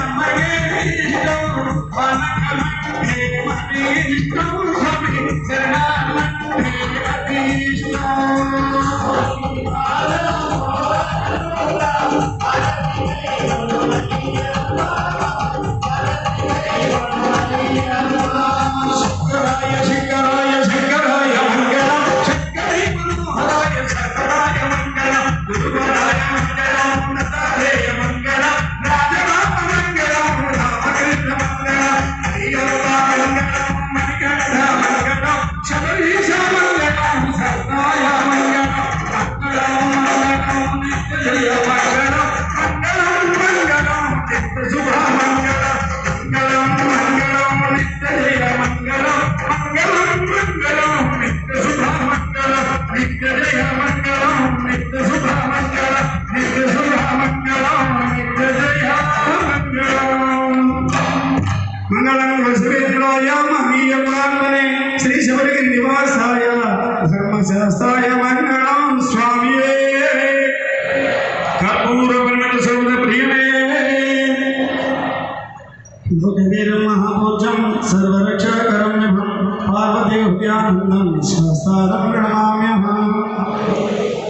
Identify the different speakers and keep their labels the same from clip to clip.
Speaker 1: I'm a man, I'm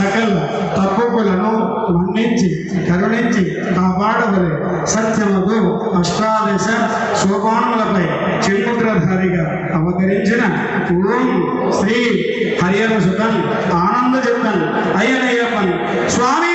Speaker 1: ಸಕಲ తప్పుకులను ಮನ್ನಿಂಚಿ కరుణించి కాపాడవలే. సత్యముకు అష్టాదశ శోభానులపై చిన్ముద్రధారిగా అవతరించిన ఓం శ్రీ హరియన సుఖం ఆనంద జతన్ స్వామి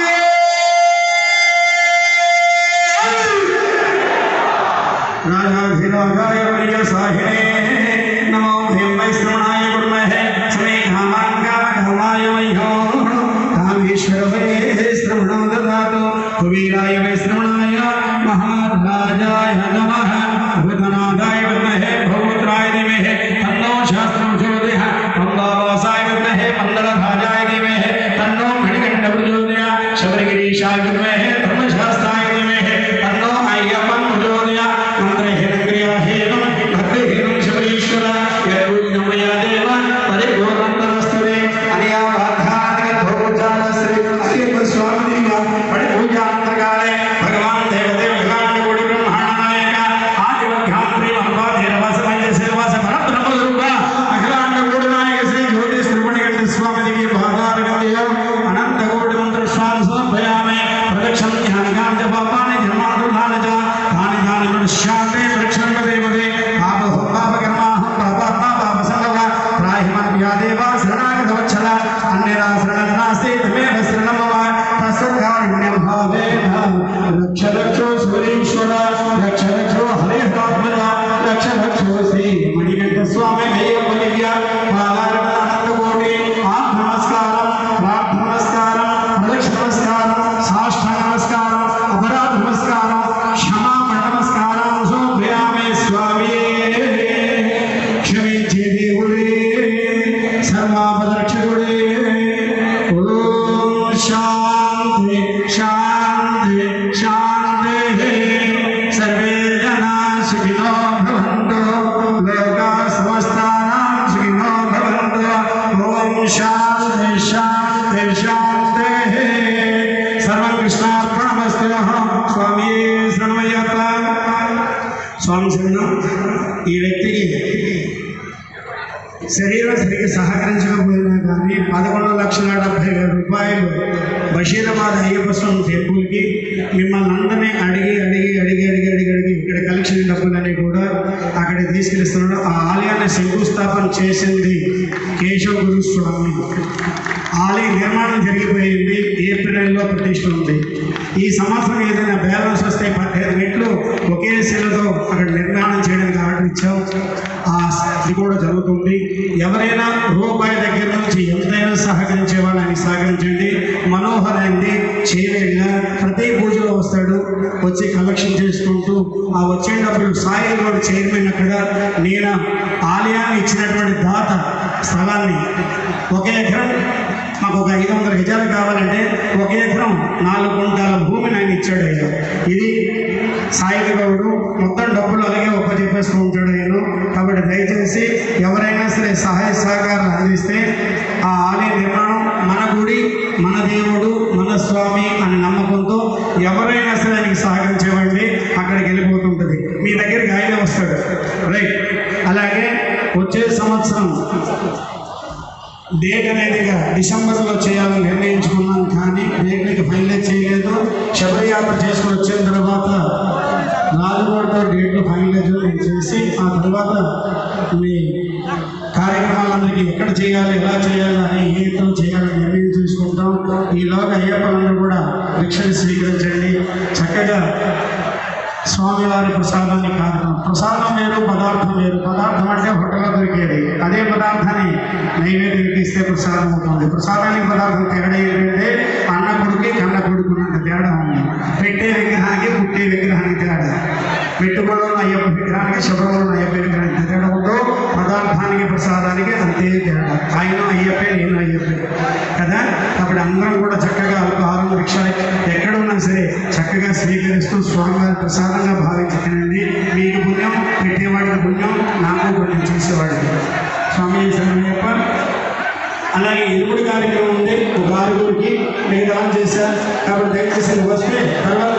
Speaker 1: गिरीशाय विद्महे స్వామి స్వామి ఈ వ్యక్తికి శరీరం సరిగ్గా సహకరించకపోయినా కానీ పదకొండు లక్షల డెబ్బై వేల రూపాయలు బషీరాబాద్ అయ్యప్ప స్వామి టెంపుల్కి మిమ్మల్ని అందరినీ అడిగి అడిగి అడిగి అడిగి అడిగి అడిగి ఇక్కడ కలెక్షన్ డబ్బులన్నీ కూడా అక్కడ తీసుకెళ్తున్నాడు ఆ ఆలయాన్ని శంకుస్థాపన చేసింది కేశవ గురుస్వామి ఆలయ నిర్మాణం జరిగిపోయింది. ఏప్రిల్ ప్రతిష్ట ఉంది. ఈ సంవత్సరం ఏదైనా బ్యాలెన్స్ వస్తే పదిహేను మెట్లు ఒకే శిలతో అక్కడ నిర్మాణం చేయడానికి ఆర్డర్ ఇచ్చాం. ఆ అది కూడా జరుగుతుంది. ఎవరైనా రూపాయి దగ్గర నుంచి ఎంతైనా సహకరించే వాళ్ళని సహకరించండి. మనోహర్ అయింది చేయలేక ప్రతి పూజలో వస్తాడు. వచ్చి కలెక్షన్ చేసుకుంటూ ఆ వచ్చే డబ్బులు సాయి రోడ్ చైర్మన్ అక్కడ నేను ఆలయాన్ని ఇచ్చినటువంటి దాత స్థలాన్ని. ఒక ఎకరం మాకు ఒక ఐదు వందల గజాలు కావాలంటే ఒక ఎకరం నాలుగు గుంటాల భూమిని ఆయన ఇచ్చాడు ఆయన. ఇది సాయుధ గౌడు. మొత్తం డబ్బులు అలాగే ఒప్పచెప్పేస్తూ ఉంటాడు ఆయన. కాబట్టి దయచేసి ఎవరైనా సరే సహాయ సహకారం అందిస్తే ఆ ఆలయ నిర్మాణం మన గుడి మన దేవుడు మన స్వామి అనే నమ్మకంతో ఎవరైనా సరే ఆయనకి సహకరించేవాడిని అక్కడికి వెళ్ళిపోతుంటుంది. మీ దగ్గరికి ఆయన వస్తాడు. రైట్. అలాగే వచ్చే సంవత్సరం డేట్ అనేదిగా డిసెంబర్లో చేయాలని నిర్ణయించుకున్నాం కానీ డేట్కి ఫైనలైజ్ చేయలేదు. శబరియాత్ర చేసుకుని వచ్చిన తర్వాత రాజుగోడతో డేట్లు ఫైనలైజ్ చేసి ఆ తర్వాత మీ కార్యక్రమాలందరికీ ఎక్కడ చేయాలి ఎలా చేయాలి అని ఏ చేయాలని నిర్ణయం తీసుకుంటాం ఈలోగా అయ్యప్పలందరూ కూడా భిక్షను స్వీకరించండి. చక్కగా స్వామివారి ప్రసాదాన్ని కాదు ప్రసాదం వేరు పదార్థం వేరు. పదార్థం అంటే హోటల్లో దొరికేది. అదే పదార్థాన్ని నైవేద్యం ఇస్తే ప్రసాదం అవుతుంది. ప్రసాదానికి పదార్థం తేడా ఏంటంటే అన్న కొడుకు కన్న కొడుకున్నంత తేడా ఉంది. పెట్టే విగ్రహానికి పుట్టే విగ్రహానికి తేడా. పెట్టుబడులు అయ్యప్ప విగ్రహానికి శుభ్రంలో అయ్యప్ప విగ్రహానికి తేడా ఉందో పదార్థానికి ప్రసాదానికి అంతే తేడా. ఆయన అయ్యప్పే నేను అయ్యప్పే. కదా? కాబట్టి అందరం కూడా స్వామి శరణయ్యప్ప అలాగే ఇరుముడి కార్యక్రమం ఉంది. ఒక ఆరుగురికి నేను ఆన్ చేశారు కాబట్టి దయచేసి వస్తే తర్వాత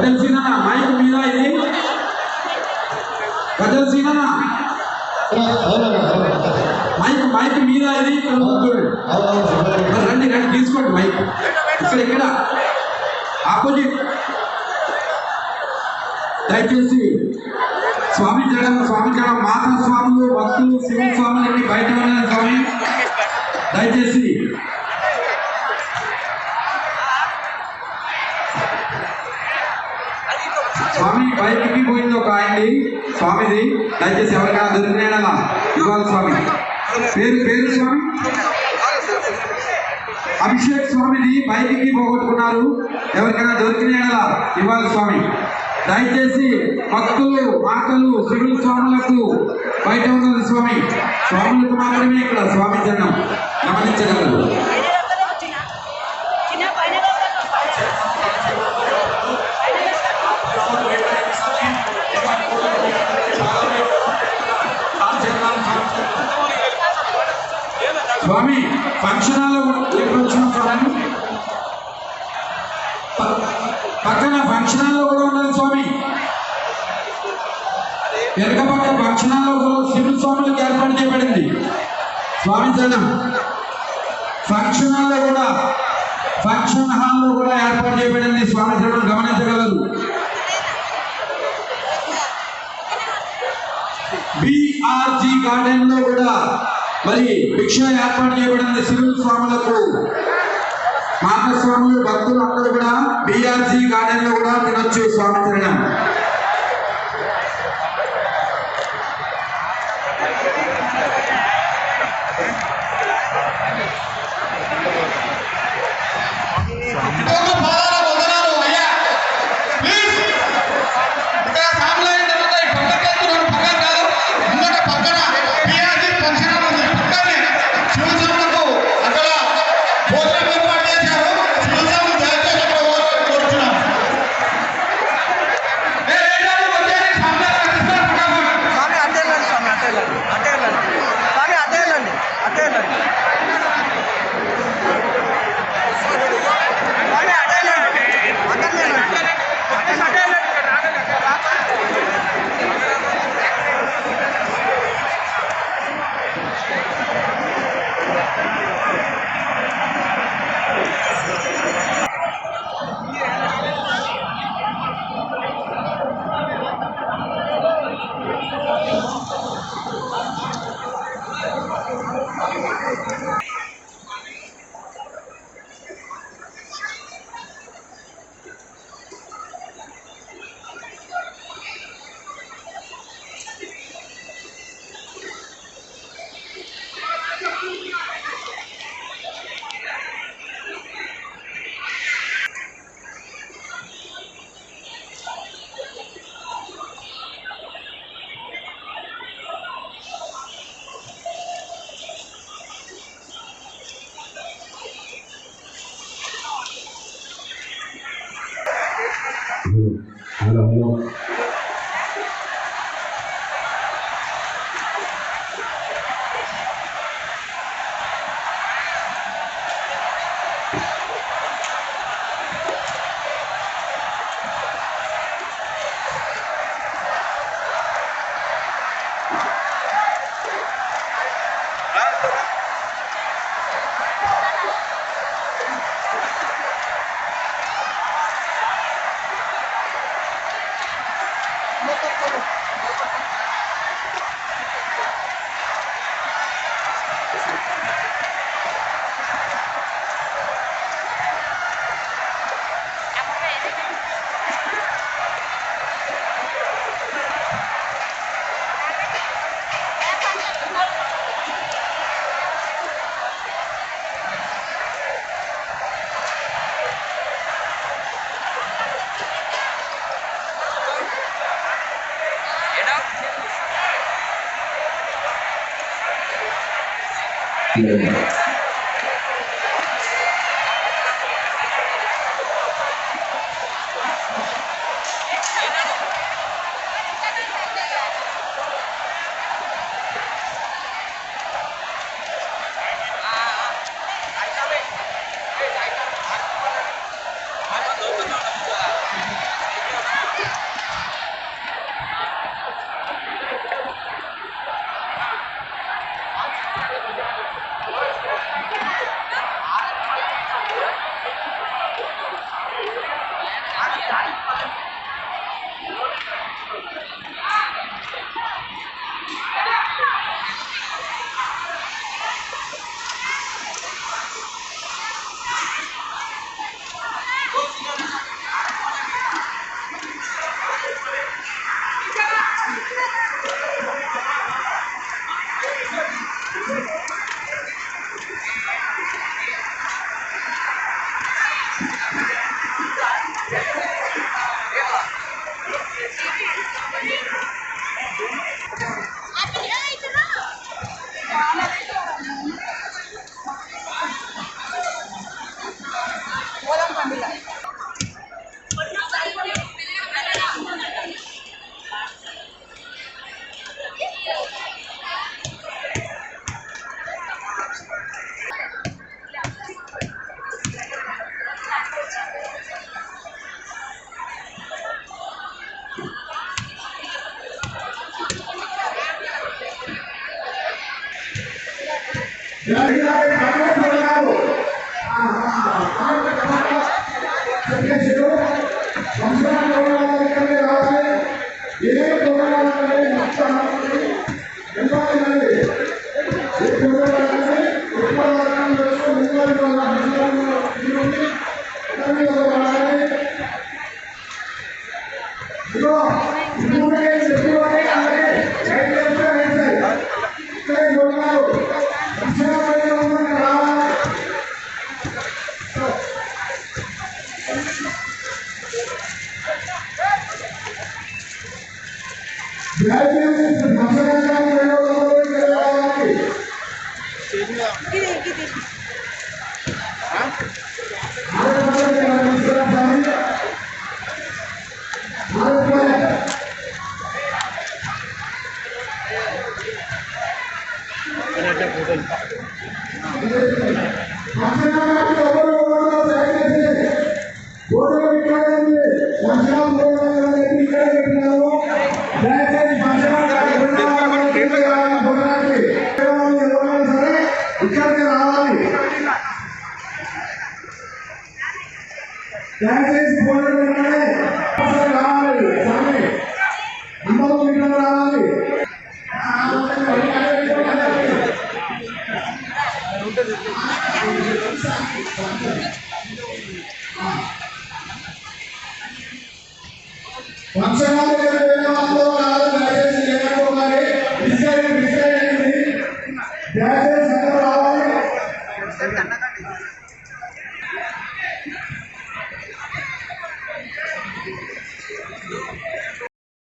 Speaker 2: గద్దెల సీనా మైక్ మీద ఇది. గద్దెల సీనా మైక్ మైక్ మీద ఇది. రండి రండి తీసుకోండి మైక్. ఇక్కడ ఇక్కడ. ఆపోజిట్. దయచేసి స్వామి జడం స్వామి జడం మాతా స్వాములు భక్తులు శివ స్వాములకి బయట ఉన్నారు స్వామి. దయచేసి స్వామిజీ స్వామిజీ స్వామిది దయచేసి ఎవరికైనా దొరికినాయనలా ఇవ్వాలి స్వామి. పేరు పేరు స్వామి? అభిషేక్ స్వామిది బయటికి పోగొట్టుకున్నారు. ఎవరికైనా దొరికినాయనలా ఇవ్వాలి స్వామి. దయచేసి భక్తులు మాటలు శివుడు స్వాములకు బయట ఉన్నది స్వామి. స్వాములకు మాత్రమే ఇక్కడ స్వామి జనం గమనించగలరు. ఫంక్షన్ కూడా ఎప్పుడు వచ్చినప్పుడు పక్కన ఫంక్షన్ హాల్లో కూడా ఉన్నది స్వామి. వెనక పక్క ఫంక్షన్ హాల్లో సివిల్ స్వాములకు ఏర్పాటు చేయబడింది. స్వామి జనం ఫంక్షన్ హాల్లో కూడా ఫంక్షన్ హాల్లో కూడా ఏర్పాటు చేయబడింది. స్వామి జనం గమనించగలరు.
Speaker 3: బీఆర్జీ గార్డెన్లో కూడా మరి భిక్ష ఏర్పాటు చేయబడిన సివిల్ స్వాములకు మాతస్వాములు భక్తులు అందరూ కూడా బీఆర్జీ గార్డెన్లో కూడా తినొచ్చు స్వామి తినడం
Speaker 1: Amen. Yeah.